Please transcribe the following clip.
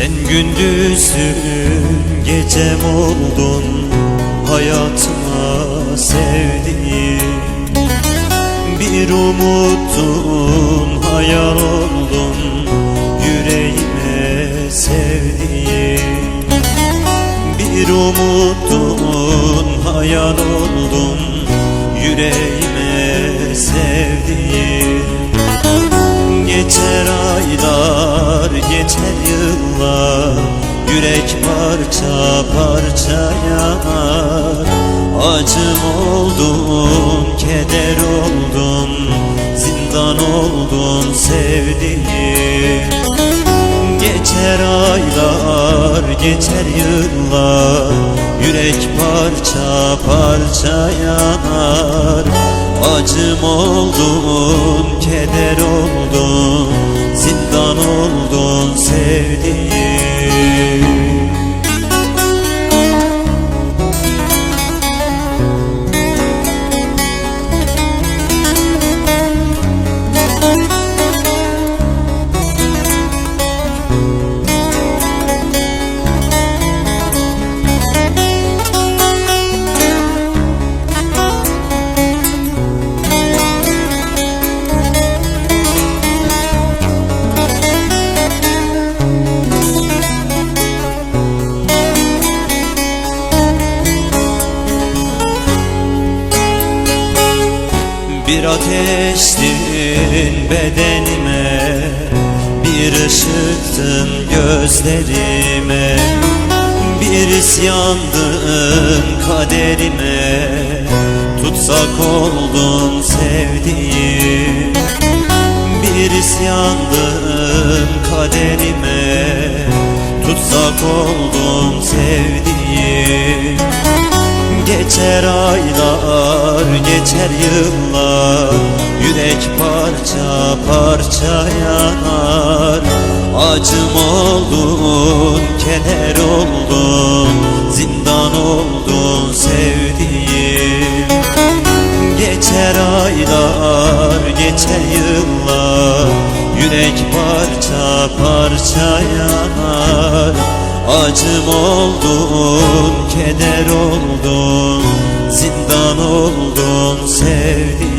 Sen gündüzüm gecem oldun Hayatıma sevdiğim. Bir umuttun hayal oldun Yüreğime sevdiğim. Bir umuttun hayal oldun Yüreğime sevdiğim. Geçer aylar, geçer yıllar Yürek parça parça yanar. Acım oldun, keder oldun Zindan oldun sevdiğim. Geçer aylar, geçer yıllar Yürek parça parça yanar. Acım oldun, Bir ateştin bedenime Bir ışıktın gözlerime Bir isyandın kaderime. Tutsak oldun sevdiğim Bir isyandın kaderime. Tutsak oldun sevdiğim Geçer aylar, geçer yıllar Yürek parça parça yanar. Acım oldun, keder oldun Zindan oldun sevdiğim. Geçer aylar, geçer yıllar Yürek parça parça yanar. Acım oldun, keder oldun Zindan oldun sevdiğim